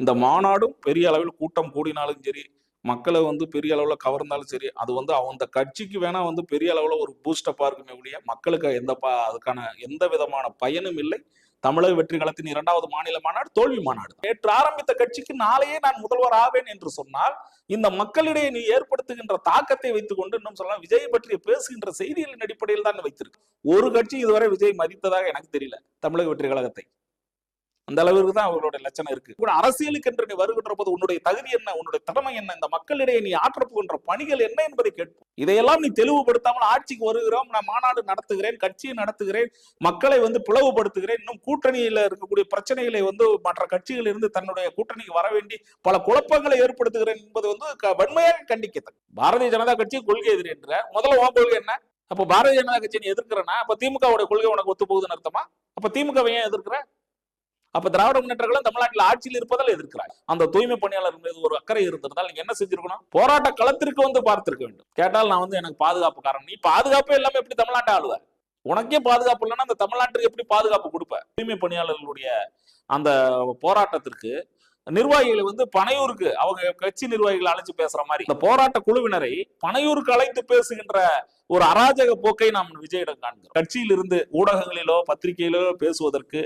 இந்த மாநாடும் பெரிய அளவில் கூட்டம் கூடினாலும் சரி மக்களை வந்து பெரிய அளவில் கவர்ந்தாலும் சரி அது வந்து அந்த கட்சிக்கு வேணா வந்து பெரிய அளவில் ஒரு பூஸ்டப்பாக இருக்குமே ஒழிய மக்களுக்கு எந்த ப அதுக்கான எந்த விதமான பயனும் இல்லை. தமிழக வெற்றி களத்தின் இரண்டாவது மாநில மாநாடு தோல்வி மாநாடு நேற்று ஆரம்பித்த கட்சிக்கு நாளையே நான் முதல்வர் ஆவேன் என்று சொன்னால் இந்த மக்களிடையே நீ ஏற்படுத்துகின்ற தாக்கத்தை வைத்துக்கொண்டு இன்னும் சொல்லலாம் விஜய் பற்றி பேசுகின்ற செய்திகளின் அடிப்படையில் தான் வைத்திருக்கு. ஒரு கட்சி இதுவரை விஜய் மதித்ததாக எனக்கு தெரியல தமிழக வெற்றி கழகத்தை. அந்த அளவிற்கு தான் அவர்களுடைய லட்சணம் இருக்கு. கூட அரசியலுக்கு என்று நீ வருகின்ற போது உன்னுடைய தகுதி என்ன உன்னுடைய திறமை என்ன இந்த மக்களிடையே நீ ஆற்றப்புகின்ற பணிகள் என்ன என்பதை கேட்போம். இதையெல்லாம் நீ தெளிவுபடுத்தாமல் ஆட்சிக்கு வருகிறோம் நான் மாநாடு நடத்துகிறேன் கட்சியை நடத்துகிறேன் மக்களை வந்து பிளவுபடுத்துகிறேன் இன்னும் கூட்டணியில இருக்கக்கூடிய பிரச்சனைகளை வந்து மற்ற கட்சிகள் இருந்து தன்னுடைய கூட்டணிக்கு வர வேண்டி பல குழப்பங்களை ஏற்படுத்துகிறேன் என்பது வந்து க- வன்மையாக கண்டிக்கத்தக்க பாரதிய ஜனதா கட்சி கொள்கை எதிரி என்ற முதல்ல உன் கொள்கை என்ன? அப்ப பாரதிய ஜனதா கட்சி நீ எதிர்க்கிறனா? அப்ப திமுகவுடைய கொள்கை உனக்கு ஒத்து போகுதுன்னு அர்த்தமா? அப்ப திமுக ஏன் எதிர்க்கிற? அப்ப திராவிட முன்னேற்றங்களும் தமிழ்நாட்டில் ஆட்சியில் இருப்பதால் எதிர்க்கிறார் அந்த தூய்மை பணியாளர் மீது ஒரு அக்கறை இருந்திருந்தால் நீங்க என்ன செஞ்சிருக்கணும்? போராட்ட களத்திற்கு வந்து பார்த்திருக்க வேண்டும். கேட்டால் நான் வந்து எனக்கு பாதுகாப்பு காரணம். நீ பாதுகாப்பு எல்லாமே எப்படி தமிழ்நாட்டை ஆளுவ? உனக்கே பாதுகாப்பு இல்லைன்னா அந்த தமிழ்நாட்டுக்கு எப்படி பாதுகாப்பு கொடுப்ப? தூய்மை பணியாளர்களுடைய அந்த போராட்டத்திற்கு நிர்வாகிகளை வந்து பனையூருக்கு அவங்க கட்சி நிர்வாகிகளை அழைச்சு பேசுற மாதிரி இந்த போராட்ட குழுவினரை பனையூருக்கு அழைத்து பேசுகின்ற ஒரு அராஜக போக்கை நாம் விஜயிடம் காண்கிறோம். கட்சியில் இருந்து ஊடகங்களிலோ பத்திரிகையிலோ பேசுவதற்கு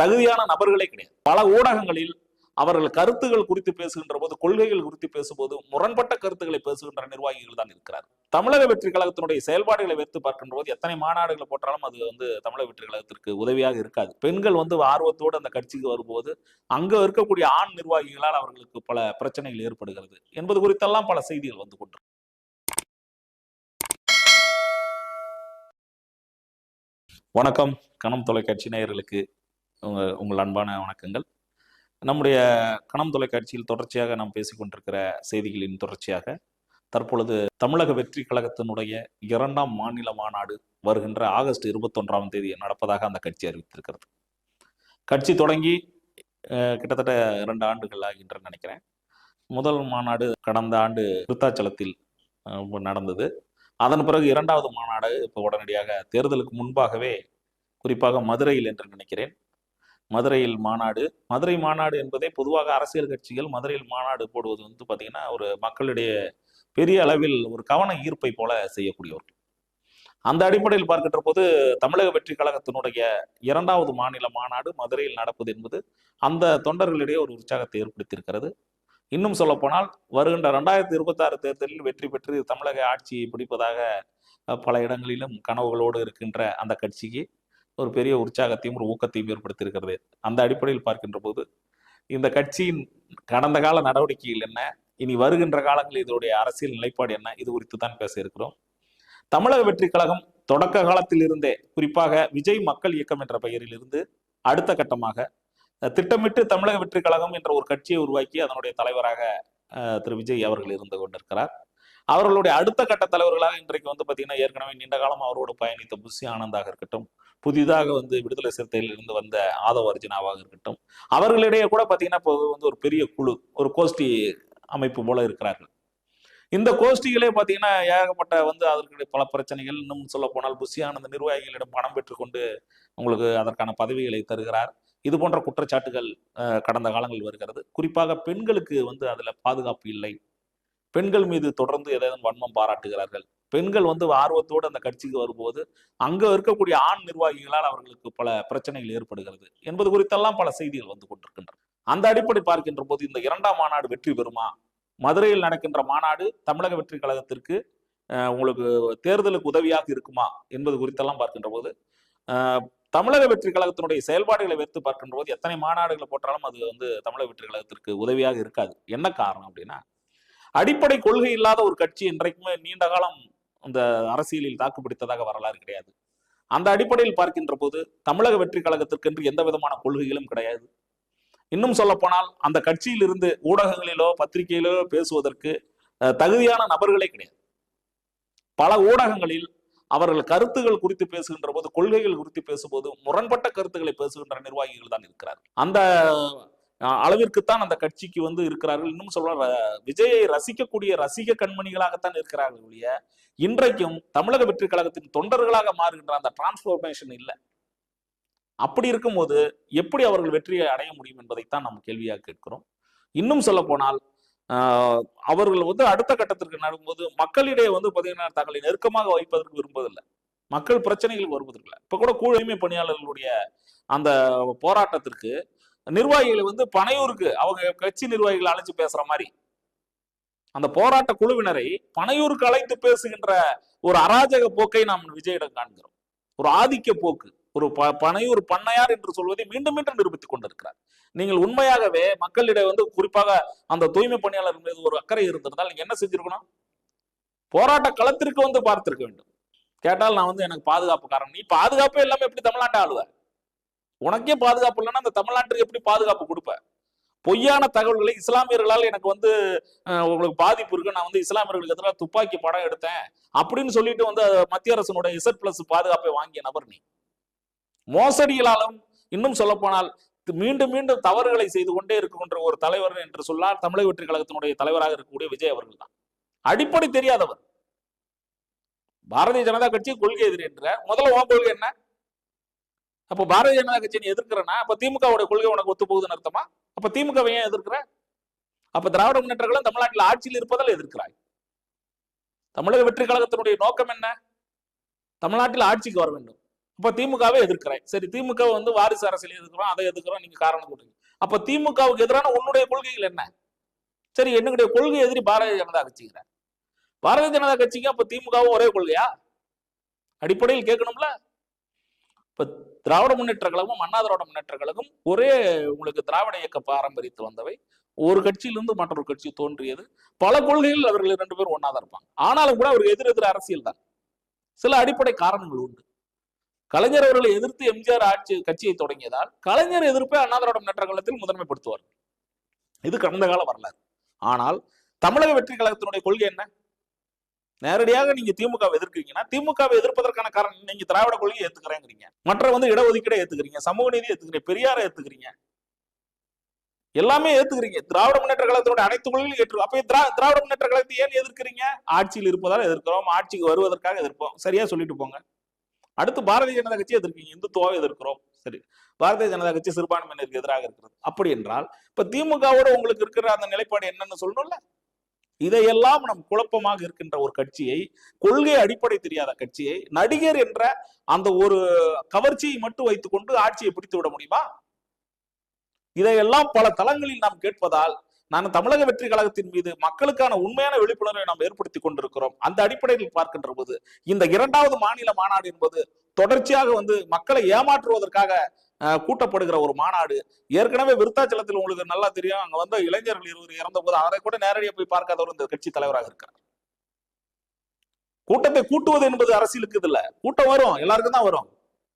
தகுதியான நபர்களே கிடையாது. பல ஊடகங்களில் அவர்கள் கருத்துகள் குறித்து பேசுகின்ற போது கொள்கைகள் குறித்து பேசும்போது முரண்பட்ட கருத்துக்களை பேசுகின்ற நிர்வாகிகள் தான் இருக்கிறார் தமிழக வெற்றி கழகத்தினுடைய செயல்பாடுகளை வைத்து பார்க்கின்ற போது எத்தனை மாநாடுகளை போட்டாலும் அது வந்து தமிழக வெற்றி கழகத்திற்கு உதவியாக இருக்காது. பெண்கள் வந்து ஆர்வத்தோடு அந்த கட்சிக்கு வரும்போது அங்க இருக்கக்கூடிய ஆண் நிர்வாகிகளால் அவர்களுக்கு பல பிரச்சனைகள் ஏற்படுகிறது என்பது குறித்தெல்லாம் பல செய்திகள் வந்து கொண்டு வணக்கம். கணம் தொலைக்காட்சி நேயர்களுக்கு உங்கள் உங்கள் அன்பான வணக்கங்கள். நம்முடைய கணம் தொலைக்காட்சியில் தொடர்ச்சியாக நாம் பேசிக்கொண்டிருக்கிற செய்திகளின் தொடர்ச்சியாக தற்பொழுது தமிழக வெற்றி கழகத்தினுடைய இரண்டாம் மாநில மாநாடு வருகின்ற ஆகஸ்ட் இருபத்தொன்றாம் தேதி நடப்பதாக அந்த கட்சி அறிவித்திருக்கிறது. கட்சி தொடங்கி கிட்டத்தட்ட இரண்டு ஆண்டுகள் ஆகின்ற நினைக்கிறேன். முதல் மாநாடு கடந்த ஆண்டு விருத்தாச்சலத்தில் நடந்தது. அதன் பிறகு இரண்டாவது மாநாடு இப்போ உடனடியாக தேர்தலுக்கு முன்பாகவே குறிப்பாக மதுரையில் என்று நினைக்கிறேன். மதுரையில் மாநாடு. மதுரை மாநாடு என்பதே பொதுவாக அரசியல் கட்சிகள் மதுரையில் மாநாடு போடுவது வந்து பார்த்தீங்கன்னா ஒரு மக்களிடையே பெரிய அளவில் ஒரு கவன ஈர்ப்பை போல செய்யக்கூடியவர்கள். அந்த அடிப்படையில் பார்க்கின்ற போது தமிழக வெற்றி கழகத்தினுடைய இரண்டாவது மாநில மாநாடு மதுரையில் நடப்பது என்பது அந்த தொண்டர்களிடையே ஒரு உற்சாகத்தை ஏற்படுத்தியிருக்கிறது. இன்னும் சொல்லப்போனால் வருகின்ற ரெண்டாயிரத்தி இருபத்தாறு தேர்தலில் வெற்றி பெற்று தமிழக ஆட்சியை பிடிப்பதாக பல இடங்களிலும் கனவுகளோடு இருக்கின்ற அந்த கட்சிக்கு ஒரு பெரிய உற்சாகத்தையும் ஒரு ஊக்கத்தையும் ஏற்படுத்தியிருக்கிறது. அந்த அடிப்படையில் பார்க்கின்ற போது இந்த கட்சியின் கடந்த கால நடவடிக்கைகள் என்ன? இனி வருகின்ற காலங்களில் இதனுடைய அரசியல் நிலைப்பாடு என்ன? இது குறித்து தான் பேச இருக்கிறோம். தமிழக வெற்றி கழகம் தொடக்க காலத்தில் இருந்தே குறிப்பாக விஜய் மக்கள் இயக்கம் என்ற பெயரில் இருந்து அடுத்த கட்டமாக திட்டமிட்டு தமிழக வெற்றி கழகம் என்ற ஒரு கட்சியை உருவாக்கி அதனுடைய தலைவராக அஹ், திரு விஜய் அவர்கள் இருந்து கொண்டிருக்கிறார். அவர்களுடைய அடுத்த கட்ட தலைவர்களாக இன்றைக்கு வந்து பார்த்தீங்கன்னா ஏற்கனவே நீண்ட காலம் அவரோடு பயணித்த புஷி ஆனந்தாக இருக்கட்டும் புதிதாக வந்து விடுதலை சிறுத்தையில் வந்த ஆதவ அர்ஜுனாவாக இருக்கட்டும் அவர்களிடையே கூட பார்த்தீங்கன்னா இப்போ வந்து ஒரு பெரிய குழு ஒரு கோஷ்டி அமைப்பு போல இருக்கிறார்கள். இந்த கோஷ்டிகளே பார்த்தீங்கன்னா ஏகப்பட்ட வந்து அதற்கு பல பிரச்சனைகள் இன்னும் சொல்ல போனால் புஷியானந்த நிர்வாகிகளிடம் பணம் பெற்றுக்கொண்டு உங்களுக்கு அதற்கான பதவிகளை தருகிறார். இது போன்ற குற்றச்சாட்டுகள் அஹ், கடந்த காலங்கள் வருகிறது. குறிப்பாக பெண்களுக்கு வந்து அதுல பாதுகாப்பு இல்லை. பெண்கள் மீது தொடர்ந்து ஏதேனும் வன்மம் பாராட்டுகிறார்கள். பெண்கள் வந்து ஆர்வத்தோடு அந்த கட்சிக்கு வரும்போது அங்க இருக்கக்கூடிய ஆண் நிர்வாகிகளால் அவர்களுக்கு பல பிரச்சனைகள் ஏற்படுகிறது என்பது குறித்தெல்லாம் பல செய்திகள் வந்து கொண்டிருக்கின்றன. அந்த அடிப்படை பார்க்கின்ற போது இந்த இரண்டாம் மாநாடு வெற்றி பெறுமா? மதுரையில் நடக்கின்ற மாநாடு தமிழக வெற்றி கழகத்திற்கு உங்களுக்கு தேர்தலுக்கு உதவியாக இருக்குமா என்பது குறித்தெல்லாம் பார்க்கின்ற போது தமிழக வெற்றி கழகத்தினுடைய செயல்பாடுகளை வைத்து பார்க்கின்ற போது எத்தனை மாநாடுகளை போட்டாலும் அது வந்து தமிழக வெற்றி கழகத்திற்கு உதவியாக இருக்காது. என்ன காரணம் அப்படின்னா அடிப்படை கொள்கை இல்லாத ஒரு கட்சி இன்றைக்குமே நீண்ட காலம் அந்த அரசியலில் தாக்குப்பிடித்ததாக வரலாறு கிடையாது. அந்த அடிப்படையில் பார்க்கின்ற போது தமிழக வெற்றி கழகத்திற்கென்று எந்த விதமான கொள்கைகளும் கிடையாது. இன்னும் சொல்லப்போனால் அந்த கட்சியில் இருந்து ஊடகங்களிலோ பத்திரிகையிலோ பேசுவதற்கு தகுதியான நபர்களே கிடையாது. பல ஊடகங்களில் அவர்கள் கருத்துகள் குறித்து பேசுகின்ற போது கொள்கைகள் குறித்து பேசும்போது முரண்பட்ட கருத்துக்களை பேசுகின்ற நிர்வாகிகள் தான் இருக்கிறார் அந்த அளவிற்குத்தான் அந்த கட்சிக்கு வந்து இருக்கிறார்கள். இன்னும் சொல்ல விஜயை ரசிக்கக்கூடிய ரசிக கண்மணிகளாகத்தான் இருக்கிறார்கள் ஒழிய இன்றைக்கும் தமிழக வெற்றி கழகத்தின் தொண்டர்களாக மாறுகின்ற அந்த டிரான்ஸ்போர்மேஷன் இல்லை. அப்படி இருக்கும்போது எப்படி அவர்கள் வெற்றியை அடைய முடியும் என்பதைத்தான் நம்ம கேள்வியாக கேட்கிறோம். இன்னும் சொல்ல போனால் அவர்கள் வந்து அடுத்த கட்டத்திற்கு நடும்போது மக்களிடையே வந்து பார்த்தீங்கன்னா தங்களை நெருக்கமாக வைப்பதற்கு விரும்புவதில்லை. மக்கள் பிரச்சனைகள் வருவதில்லை. இப்ப கூட கூழமை பணியாளர்களுடைய அந்த போராட்டத்திற்கு நிர்வாகிகளை வந்து பனையூருக்கு அவங்க கட்சி நிர்வாகிகளை அழைச்சு பேசுற மாதிரி. அந்த போராட்ட குழுவினரை பனையூருக்கு அழைத்து பேசுகின்ற ஒரு அராஜக போக்கை நாம் விஜயிடம் காண்கிறோம். ஒரு ஆதிக்க போக்கு ஒரு ப பனையூர் பண்ணையார் என்று சொல்வதை மீண்டும் மீண்டும் நிரூபித்துக் கொண்டிருக்கிறார். நீங்கள் உண்மையாகவே மக்களிடையே வந்து குறிப்பாக அந்த தூய்மை பணியாளர் மீது ஒரு அக்கறை இருந்திருந்தால் நீங்க என்ன செஞ்சிருக்கணும்? போராட்ட களத்திற்கு வந்து பார்த்திருக்க வேண்டும். கேட்டால் நான் வந்து எனக்கு பாதுகாப்பு காரணம் நீ பாதுகாப்பே இல்லாம எப்படி தமிழ்நாட்டை ஆளுவேன் உனக்கே பாதுகாப்பு இல்லைன்னா அந்த தமிழ்நாட்டுக்கு எப்படி பாதுகாப்பு கொடுப்ப? பொய்யான தகவல்களை இஸ்லாமியர்களால் எனக்கு வந்து உங்களுக்கு பாதிப்பு இருக்கு. நான் வந்து இஸ்லாமியர்களுக்கு எதிராக துப்பாக்கி படம் எடுத்தேன். அப்படின்னு சொல்லிட்டு வந்து மத்திய அரசனுடைய இசட் பிளஸ் பாதுகாப்பை வாங்கிய நபர் நீ. மோசடிகளாலும் இன்னும் சொல்லப்போனால் மீண்டும் மீண்டும் தவறுகளை செய்து கொண்டே இருக்கின்ற ஒரு தலைவர் என்று சொன்னால் தமிழக வெற்றி கழகத்தினுடைய தலைவராக இருக்கக்கூடிய விஜய் அவர்கள் தான். அடிப்படை தெரியாதவர். பாரதிய ஜனதா கட்சி கொள்கை எதிரி என்ற முதல்ல உன் கொள்கை என்ன? அப்ப பாரதிய ஜனதா கட்சி நீ எதிர்க்கிறனா அப்ப திமுகவுடைய கொள்கை உனக்கு ஒத்து போகுதுன்னு அர்த்தமா? அப்ப திமுக ஏன் எதிர்க்கிற? அப்ப திராவிட முன்னேற்றங்களும் தமிழ்நாட்டில் ஆட்சியில் இருப்பதால் எதிர்க்கிறாய். தமிழக வெற்றி கழகத்தினுடைய நோக்கம் என்ன? தமிழ்நாட்டில் ஆட்சிக்கு வர வேண்டும். அப்ப திமுகவை எதிர்க்கிறாய். சரி திமுக வந்து வாரிசு அரசியல் எதிர்க்கிறோம் அதை எதிர்க்கிறோம் நீங்க காரணம் கொடுங்க அப்ப திமுகவுக்கு எதிரான உன்னுடைய கொள்கைகள் என்ன? சரி என்னுடைய கொள்கை எதிரி பாரதிய ஜனதா கட்சிங்கிற. பாரதிய ஜனதா கட்சிக்கு அப்ப திமுகவும் ஒரே கொள்கையா? அடிப்படையில் கேட்கணும்ல? இப்ப திராவிட முன்னேற்ற கழகமும் அண்ணா திராவிட முன்னேற்ற கழகம் ஒரே உங்களுக்கு திராவிட இயக்க பாரம்பரியத்து வந்தவை. ஒரு கட்சியிலிருந்து மற்றொரு கட்சி தோன்றியது. பல கொள்கைகள் அவர்கள் இரண்டு பேரும் ஒன்னாதான் இருப்பாங்க. ஆனாலும் கூட அவர் எதிர் எதிர் அரசியல் தான். சில அடிப்படை காரணங்கள் உண்டு. கலைஞர் அவர்களை எதிர்த்து எம்ஜிஆர் ஆட்சி கட்சியை தொடங்கியதால் கலைஞர் எதிர்ப்பை அண்ணா திராவிட முன்னேற்ற கழகத்தில் முதன்மைப்படுத்துவார். இது கடந்த கால வரலாறு. ஆனால் தமிழக வெற்றி கழகத்தினுடைய கொள்கை என்ன? நேரடியாக நீங்க திமுகவை எதிர்க்கிறீங்கன்னா திமுகவை எதிர்ப்பதற்கான காரணம் நீங்க திராவிட கொள்கையை ஏத்துக்கிறேங்கிறீங்க. மற்ற வந்து இடஒதுக்கீடை ஏத்துக்கிறீங்க சமூக நீதி ஏத்துக்கிறீங்க பெரியாரை ஏத்துக்கிறீங்க. எல்லாமே ஏத்துக்கிறீங்க. திராவிட முன்னேற்ற கழகத்தினுடைய அனைத்து கொள்கையும் ஏற்று அப்ப திரா- திராவிட முன்னேற்ற கழகத்தை ஏன் எதிர்க்கிறீங்க? ஆட்சியில் இருப்பதால் எதிர்க்கிறோம் ஆட்சிக்கு வருவதற்காக எதிர்ப்போம். சரியா சொல்லிட்டு போங்க. அடுத்து பாரதிய ஜனதா கட்சி எதிர்க்கீங்க இந்துத்துவாவை எதிர்க்கிறோம். சரி பாரதிய ஜனதா கட்சி சிறுபான்மையினருக்கு எதிராக இருக்கிறது. அப்படி என்றால் இப்ப திமுகவோட உங்களுக்கு இருக்கிற அந்த நிலைப்பாடு என்னன்னு சொல்லணும்ல? இதையெல்லாம் நம் குழப்பமாக இருக்கின்ற ஒரு கட்சியை கொள்கை அடிப்படை தெரியாத கட்சியை நடிகர் என்ற அந்த ஒரு கவர்ச்சியை மட்டும் வைத்துக்கொண்டு ஆட்சியை பிடித்து விட முடியுமா? இதையெல்லாம் பல தளங்களில் நாம் கேட்பதால் நான் தமிழக வெற்றி கழகத்தின் மீது மக்களுக்கான உண்மையான விழிப்புணர்வை நாம் ஏற்படுத்தி கொண்டிருக்கிறோம். அந்த அடிப்படையில் பார்க்கின்ற போது இந்த இரண்டாவது மாநில மாநாடு என்பது தொடர்ச்சியாக வந்து மக்களை ஏமாற்றுவதற்காக கூட்டப்படுகிற ஒரு மாநாடு. ஏற்கனவே விருத்தாச்சலத்தில் உங்களுக்கு நல்லா தெரியும். அங்க வந்த இளைஞர்கள் இருவர் இறந்த போது அதை கூட நேரடியாக போய் பார்க்காதவர் இந்த கட்சி தலைவராக இருக்கார். கூட்டத்தை கூட்டுவது என்பது அரசியலுக்கு இதுல கூட்டம் வரும். எல்லாருக்கும் தான் வரும்.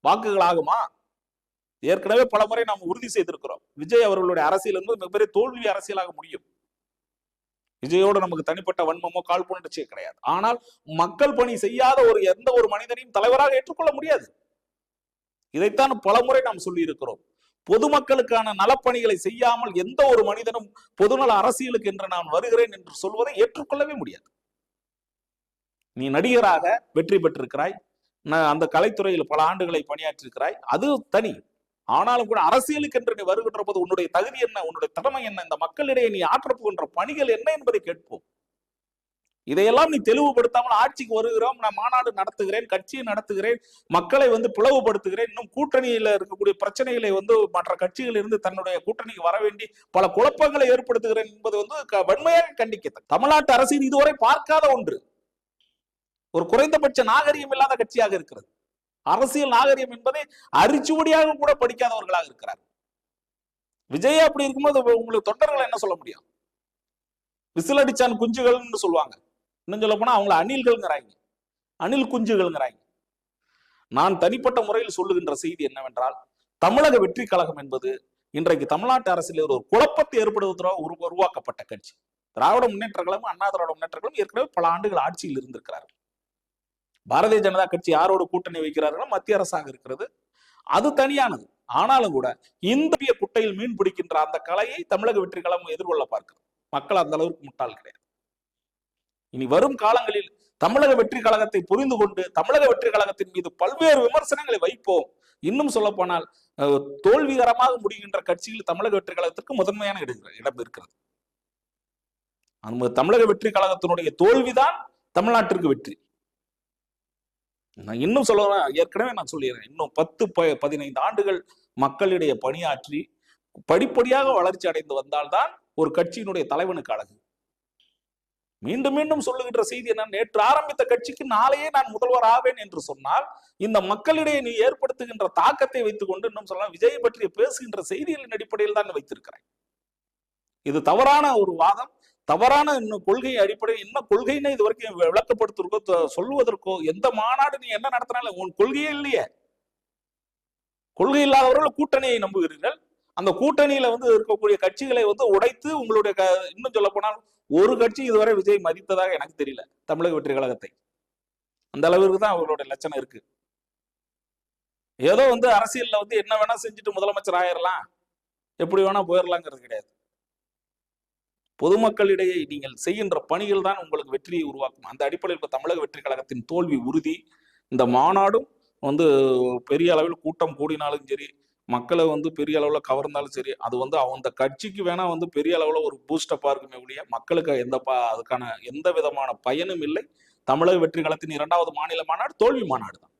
வாக்குகள் ஆகுமா? ஏற்கனவே பல முறை நாம் உறுதி செய்திருக்கிறோம். விஜய் அவர்களுடைய அரசியல் என்பது மிகப்பெரிய தோல்வி அரசியலாக முடியும். விஜயோடு நமக்கு தனிப்பட்ட வன்மமோ காழ்ப்புணர்ச்சியோ கிடையாது. ஆனால் மக்கள் பணி செய்யாத ஒரு எந்த ஒரு மனிதனையும் தலைவராக ஏற்றுக்கொள்ள முடியாது. இதைத்தான் பலமுறை நாம் சொல்லி இருக்கிறோம் பொதுமக்களுக்கான நலப்பணிகளை செய்யாமல் எந்த ஒரு மனிதனும் பொதுநல அரசியலுக்கு என்று நான் வருகிறேன் என்று சொல்வதை ஏற்றுக்கொள்ளவே முடியாது. நீ நடிகராக வெற்றி பெற்றிருக்கிறாய். நான் அந்த கலைத்துறையில் பல ஆண்டுகளை பணியாற்றிருக்கிறாய். அது தனி. ஆனாலும் கூட அரசியலுக்கு என்று நீ வருகின்ற போது உன்னுடைய தகுதி என்ன உன்னுடைய திறமை என்ன இந்த மக்களிடையே நீ ஆற்றப்புகின்ற பணிகள் என்ன என்பதை கேட்போம். இதையெல்லாம் நீ தெளிவுபடுத்தாமல் ஆட்சிக்கு வருகிறோம் நான் மாநாடு நடத்துகிறேன் கட்சியை நடத்துகிறேன் மக்களை வந்து பிளவுபடுத்துகிறேன் இன்னும் கூட்டணியில இருக்கக்கூடிய பிரச்சனைகளை வந்து மற்ற கட்சிகள் இருந்து தன்னுடைய கூட்டணிக்கு வர வேண்டி பல குழப்பங்களை ஏற்படுத்துகிறேன் என்பது வந்து க- வன்மையாக கண்டிக்கத்தக்க தமிழ்நாட்டு அரசின் இதுவரை பார்க்காத ஒன்று. ஒரு குறைந்தபட்ச நாகரிகம் இல்லாத கட்சியாக இருக்கிறது. அரசியல் நாகரிகம் என்பதை அரிச்சுவடியாக கூட படிக்காதவர்களாக இருக்கிறார் விஜய் அப்படி இருக்கும்போது உங்களுக்கு தொண்டர்கள் என்ன சொல்ல முடியும்? விசில் அடிச்சான் குஞ்சுகள்னு சொல்லுவாங்க. இன்னும் சொல்ல போனால் அவங்கள அணில்கள்ங்கிறாங்க. அணில் குஞ்சுகள்ங்கிறாங்க. நான் தனிப்பட்ட முறையில் சொல்லுகின்ற செய்தி என்னவென்றால் தமிழக வெற்றி கழகம் என்பது இன்றைக்கு தமிழ்நாட்டு அரசியலில் ஒரு குழப்பத்தை ஏற்படுவதற்காக உரு உருவாக்கப்பட்ட கட்சி. திராவிட முன்னேற்ற கழகம் அண்ணா திராவிட முன்னேற்ற கழகம் ஏற்கனவே பல ஆண்டுகள் ஆட்சியில் இருந்திருக்கிறார்கள். பாரதிய ஜனதா கட்சி யாரோடு கூட்டணி வைக்கிறார்களோ மத்திய அரசாக இருக்கிறது. அது தனியானது. ஆனாலும் கூட இந்திய குட்டையில் மீன் பிடிக்கின்ற அந்த கலையை தமிழக வெற்றி கழகம் எதிர்கொள்ள பார்க்கிறது. மக்கள் அந்த அளவுக்கு முட்டாள் கிடையாது. இனி வரும் காலங்களில் தமிழக வெற்றி கழகத்தை புரிந்து கொண்டு தமிழக வெற்றி கழகத்தின் மீது பல்வேறு விமர்சனங்களை வைப்போம். இன்னும் சொல்ல போனால் தோல்விகரமாக முடிகின்ற கட்சியில் தமிழக வெற்றி கழகத்திற்கு முதன்மையான இடம் இருக்கிறது. தமிழக வெற்றி கழகத்தினுடைய தோல்விதான் தமிழ்நாட்டிற்கு வெற்றி. நான் இன்னும் சொல்ல ஏற்கனவே நான் சொல்லிடுறேன் இன்னும் பத்து ப- பதினைந்து ஆண்டுகள் மக்களிடையே பணியாற்றி படிப்படியாக வளர்ச்சி அடைந்து வந்தால்தான் ஒரு கட்சியினுடைய தலைவனுக்கு அழகு. மீண்டும் மீண்டும் சொல்லுகின்ற செய்தி என்ன? நேற்று ஆரம்பித்த கட்சிக்கு நாளையே நான் முதல்வர் ஆவேன் என்று சொன்னால் இந்த மக்களிடையே நீ ஏற்படுத்துகின்ற தாக்கத்தை வைத்துக் கொண்டு இன்னும் சொல்லலாம் விஜய் பற்றி பேசுகின்ற செய்திகளின் அடிப்படையில் தான் வைத்திருக்கிறேன். இது தவறான ஒரு வாதம். தவறான இன்னும் கொள்கை அடிப்படையில் என்ன கொள்கைன்னு இது வரைக்கும் விளக்கப்படுத்துவதற்கோ சொல்லுவதற்கோ எந்த மாநாடு நீ என்ன நடத்தினாலும் உன் கொள்கையே இல்லையே. கொள்கை இல்லாதவர்கள் கூட்டணியை நம்புகிறீர்கள். அந்த கூட்டணியில வந்து இருக்கக்கூடிய கட்சிகளை வந்து உடைத்து உங்களுடைய க- இன்னும் சொல்ல போனால் ஒரு கட்சி இதுவரை விஜய் மதித்ததாக எனக்கு தெரியல தமிழக வெற்றி கழகத்தை. அந்த அளவிற்கு தான் அவர்களுடைய லட்சணம் இருக்கு. ஏதோ வந்து அரசியல்ல வந்து என்ன வேணா செஞ்சுட்டு முதலமைச்சர் ஆயிரலாம் எப்படி வேணா போயிடலாங்கிறது கிடையாது. பொதுமக்களிடையே நீங்கள் செய்கின்ற பணிகள் தான் உங்களுக்கு வெற்றியை உருவாக்கும். அந்த அடிப்படையில் தமிழக வெற்றி கழகத்தின் தோல்வி உறுதி. இந்த மாநாடும் வந்து பெரிய அளவில் கூட்டம் கூடினாலும் சரி மக்களை வந்து பெரிய அளவில் கவர்ந்தாலும் சரி அது வந்து அந்த கட்சிக்கு வேணா வந்து பெரிய அளவில் ஒரு பூஸ்டப்பாக இருக்குமே ஒழிய மக்களுக்கு எந்த பா அதுக்கான எந்த விதமான பயனும் இல்லை. தமிழக வெற்றி களத்தின் இரண்டாவது மாநில மாநாடு தோல்வி மாநாடு தான்